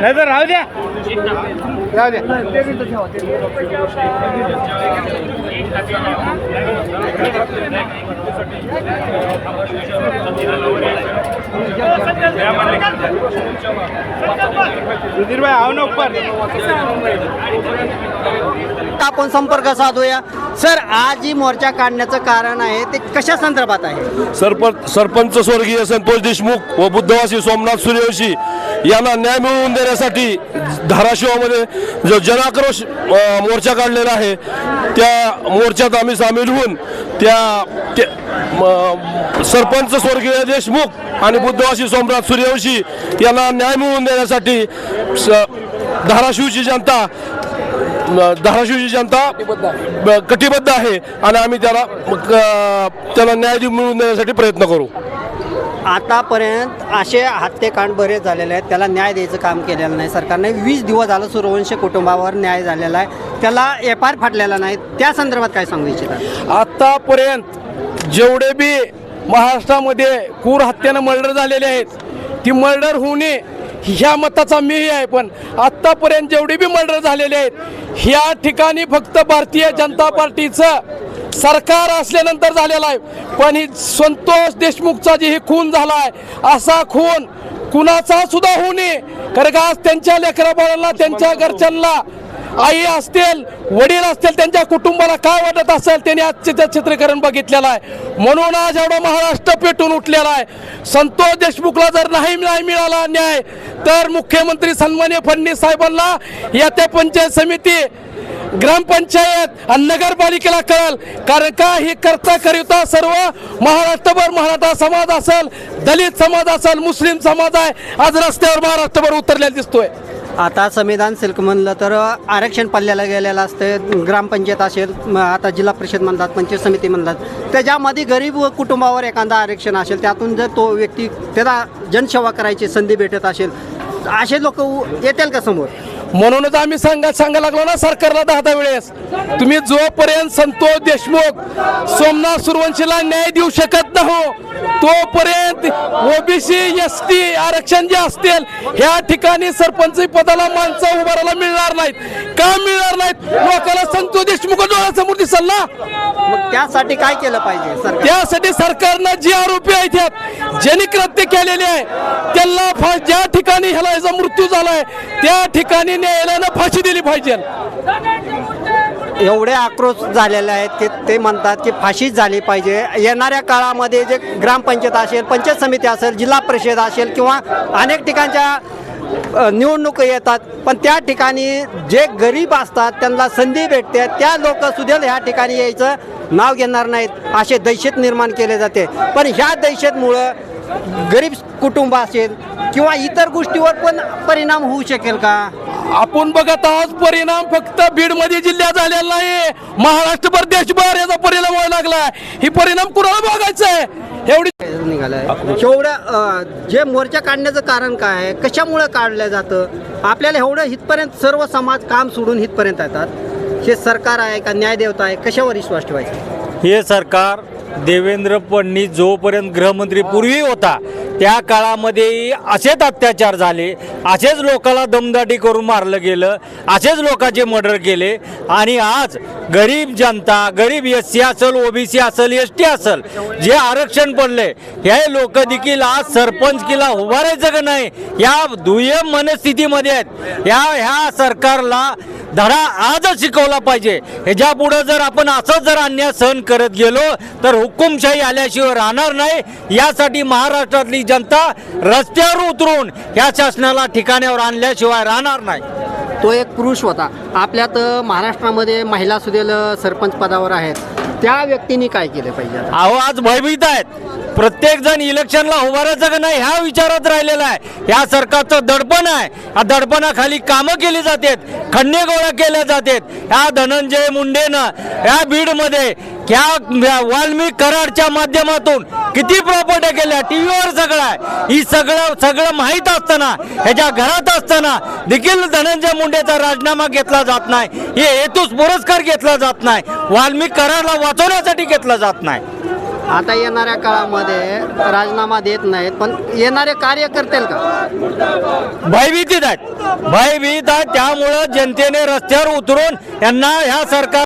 राहू द्या. राहू द्या. भाई आओ ना आपण संपर्क साधूया? सर आज ही मोर्चा काढण्याचं कारण आहे ते कशा संदर्भात आहे? सरपंच सरपंच स्वर्गीय संतोष देशमुख व बुद्धवासी सोमनाथ सूर्यवंशी यांना न्याय मिळवून देण्यासाठी धाराशिवामध्ये जो जनाक्रोश मोर्चा काढलेला आहे त्या मोर्चात आम्ही सामील होऊन त्या ते- सरपंच स्वर्गीय देशमुख आणि बुद्धवासी सोमनाथ सूर्यवंशी यांना न्याय मिळवून देण्यासाठी स- धाराशिवची जनता धाराशिवची जनता ब- कटिबद्ध आहे. आणि आम्ही त्याला त्याला न्याय मिळवून देण्यासाठी प्रयत्न करू. आतापर्यंत असे हत्येकांड बरेच झालेले आहेत. त्याला न्याय द्यायचं काम केलेलं नाही. सरकारने वीस दिवस झालं सूर्यवंश कुटुंबावर न्याय झालेला आहे. त्याला एफ आर फाटलेला नाही. त्या संदर्भात काय सांगू इच्छितात आतापर्यंत जेवढे बी महाराष्ट्रामध्ये क्रूर हत्येनं मर्डर झालेले आहेत ती मर्डर होणे ह्या मताचा मीही आहे. पण आत्तापर्यंत जेवढे बी मर्डर झालेले आहेत ह्या ठिकाणी फक्त भारतीय जनता पार्टीचं सरकार असल्यानंतर झालेलं आहे. पण ही संतोष देशमुखचा जे ही खून झाला आहे असा खून कुणाचा सुद्धा होऊ नये. कारण का आज त्यांच्या लेकराबाळांना त्यांच्या घरच्यांना आई असतील वडील असतील त्यांच्या कुटुंबाला काय वाटत असेल त्यांनी आज चित्रीकरण बघितलेलं आहे. म्हणून आज एवढा महाराष्ट्र पेटून उठलेला आहे. संतोष देशमुखला जर नाही नाही मिळाला न्याय तर मुख्यमंत्री सन्मान्य फडणवीस साहेबांना येत्या पंचायत समिती ग्रामपंचायत आणि नगरपालिकेला कळेल. कारण का ही करता करिता सर्व महाराष्ट्रभर मराठा समाज असेल दलित समाज असेल मुस्लिम समाज आहे आज रस्त्यावर महाराष्ट्रभर उतरलेला दिसतोय. आता संविधान सिल्क म्हणलं तर आरक्षण पल्ल्याला गेलेलं असतं ग्रामपंचायत असेल आता जिल्हा परिषद म्हणतात पंचायत समिती म्हणतात. त्याच्यामध्ये गरीब व कुटुंबावर एखादा आरक्षण असेल त्यातून जर तो व्यक्ती त्याला जनसेवा करायची संधी भेटत असेल असे लोक येतील का समोर? म्हणूनच आम्ही सांगा सांगायला लागलो ना सरकारला दहा दहा वेळेस. तुम्ही जोपर्यंत संतोष देशमुख सोमनाथ सुरवंशीला न्याय देऊ शकत नाही तोपर्यंत ओबीसी एस टी आरक्षण जे असतील ह्या ठिकाणी सरपंच पदाला माणसं उभारायला मिळणार नाहीत. का मिळणार नाहीत? लोकांना संतोष देशमुख डोळ्यासमोर दिसल ना. मग त्यासाठी काय केलं पाहिजे त्यासाठी सरकारनं जे आरोपी आहेत ज्यांनी कृत्य केलेले आहे त्यांना ज्या ठिकाणी ह्याला ह्याचा मृत्यू झालाय त्या ठिकाणी न्यायालयानं फाशी दिली पाहिजे. एवढे आक्रोश झालेले आहेत की ते म्हणतात की फाशीच झाली पाहिजे. येणाऱ्या काळामध्ये जे ग्रामपंचायत असेल पंचायत समिती असेल जिल्हा परिषद असेल किंवा अनेक ठिकाणच्या निवडणूक निवडणुका येतात पण त्या ठिकाणी जे गरीब असतात त्यांना संधी भेटते त्या लोक सुद्धा ह्या ठिकाणी यायचं नाव घेणार नाहीत असे दहशत निर्माण केले जाते. पण ह्या दहशतमुळं गरीब कुटुंब असेल किंवा इतर गोष्टीवर पण परिणाम होऊ शकेल का? आपण बघत आहोत परिणाम फक्त बीडमध्ये जिल्ह्यात झालेला नाही. महाराष्ट्रभर देशभर याचा परिणाम व्हायला लागलाय. ही परिणाम कुणाला बघायचं आहे? एवढी निघालाय. एवढं अ, जे मोर्चा काढण्याचं कारण काय आहे? कशामुळे काढलं जातं? आपल्याला एवढं हितपर्यंत सर्व समाज काम सोडून हितपर्यंत येतात. हे सरकार आहे का न्यायदेवता आहे? कशावर विश्वास ठेवायचा? हे सरकार देवेंद्र फडणवीस जोपर्यंत गृहमंत्री पूर्वी होता त्या काळामध्ये असेच अत्याचार झाले असेच लोकाला दमदाटी करून मारलं गेलं असेच लोकांचे मर्डर केले. आणि आज गरीब जनता गरीब एस सी असेल ओबीसी असेल एस टी असेल जे आरक्षण पडले हे लोक देखील आज सरपंच किला उभारायचं का नाही? या दुय्यम मनस्थितीमध्ये आहेत. या ह्या सरकारला धडा आजच शिकवला पाहिजे. ह्याच्या पुढं जर आपण असंच जर अन्याय सहन करत गेलो तर हुकुमशाही आल्याशिवाय राहणार नाही. यासाठी महाराष्ट्रातली जनता रस्त्यावर उतरून या शासनाला ठिकाण्यावर आणल्याशिवाय राहणार नाही. तो एक पुरुष होता. आपल्यात महाराष्ट्रामध्ये महिला सुदेल सरपंच पदावर आहेत. त्या व्यक्तींनी काय केलं पाहिजे? अहो आज भयभीत आहेत. प्रत्येक जण इलेक्शनला उभारायचं का नाही ह्या विचारात राहिलेला आहे. या सरकारचं दडपण आहे. या दडपणाखाली कामं केली जातात. खंडे गोळा केल्या जातात. ह्या धनंजय मुंडेनं या बीडमध्ये ह्या वाल्मिक कराडच्या माध्यमातून किती प्रॉपर्ट्या केल्या? टीव्हीवर सगळं आहे. ही सगळं सगळं माहीत असताना ह्याच्या घरात असताना देखील धनंजय मुंडेचा राजीनामा घेतला जात नाही. हे हेतूस पुरस्कार घेतला जात नाही. वाल्मिक कराडला वाचवण्यासाठी घेतला जात नाही. आता येणाऱ्या काळामध्ये राजीनामा देत नाहीत पण येणारे कार्य करतील का? भयभीतीत आहेत. भयभीत आहेत. त्यामुळं जनतेने रस्त्यावर उतरून यांना ह्या सरकार